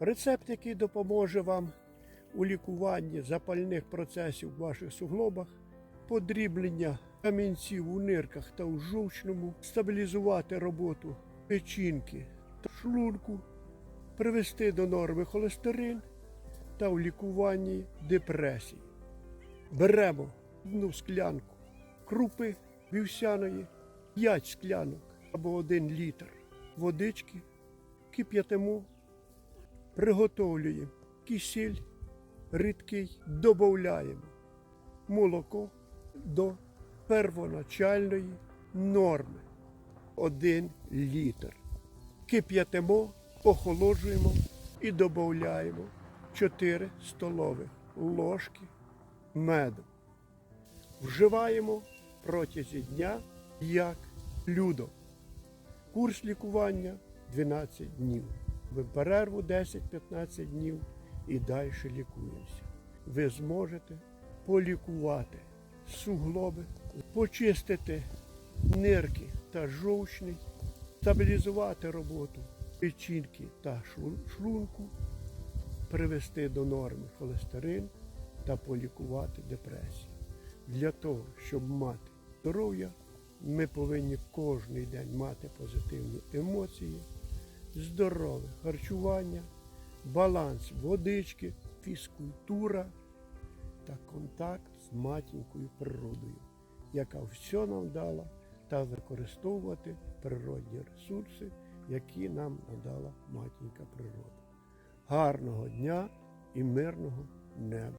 Рецепт, який допоможе вам у лікуванні запальних процесів в ваших суглобах, подріблення камінців у нирках та у жовчному, стабілізувати роботу печінки та шлунку, привести до норми холестерин та у лікуванні депресії. Беремо одну склянку крупи вівсяної, 5 склянок або 1 літр водички, кип'ятимо, приготовлюємо кисіль рідкий, додаємо молоко до первоначальної норми 1 літр. Кип'ятимо, охолоджуємо і додаємо 4 столових ложки меду. Вживаємо протягом дня як людо. Курс лікування 12 днів. Ви перерву 10-15 днів і далі лікуємося. Ви зможете полікувати суглоби, почистити нирки та жовчний, стабілізувати роботу печінки та шлунку, привести до норми холестерин та полікувати депресію. Для того, щоб мати здоров'я, ми повинні кожен день мати позитивні емоції, здорове харчування, баланс водички, фізкультура та контакт з матінкою природою, яка все нам дала, та використовувати природні ресурси, які нам надала матінка природа. Гарного дня і мирного неба!